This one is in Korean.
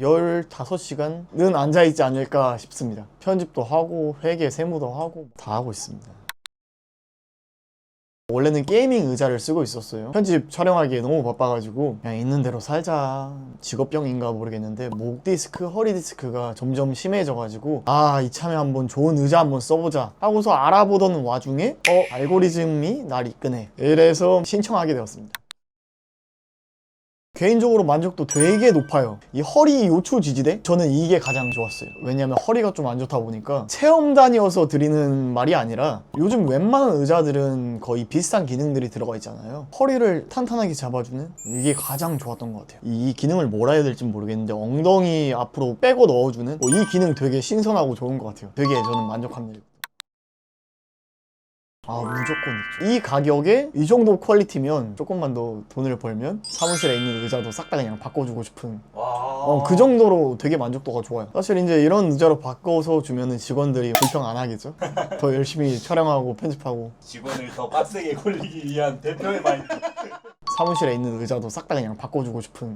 15시간은 앉아있지 않을까 싶습니다. 편집도 하고 회계 세무도 하고 다 하고 있습니다. 원래는 게이밍 의자를 쓰고 있었어요. 편집 촬영하기에 너무 바빠가지고 그냥 있는 대로 살자. 직업병인가 모르겠는데 목 디스크, 허리 디스크가 점점 심해져가지고 아 이참에 한번 좋은 의자 한번 써보자 하고서 알아보던 와중에 어 알고리즘이 날 이끄네. 이래서 신청하게 되었습니다. 개인적으로 만족도 되게 높아요. 이 허리 요초 지지대? 저는 이게 가장 좋았어요. 왜냐면 허리가 좀 안 좋다 보니까 체험단이어서 드리는 말이 아니라 요즘 웬만한 의자들은 거의 비슷한 기능들이 들어가 있잖아요. 허리를 탄탄하게 잡아주는 이게 가장 좋았던 것 같아요. 이 기능을 뭐라 해야 될지 모르겠는데 엉덩이 앞으로 빼고 넣어주는 뭐 이 기능 되게 신선하고 좋은 것 같아요. 되게 저는 만족합니다. 아 무조건 있죠. 이 가격에 이 정도 퀄리티면 조금만 더 돈을 벌면 사무실에 있는 의자도 싹 다 그냥 바꿔주고 싶은. 와. 어, 그 정도로 되게 만족도가 좋아요. 사실 이제 이런 의자로 바꿔서 주면은 직원들이 불평 안 하겠죠? 더 열심히 촬영하고 편집하고. 직원을 더 빡세게 굴리기 위한 대표의 마인드. 사무실에 있는 의자도 싹 다 그냥 바꿔주고 싶은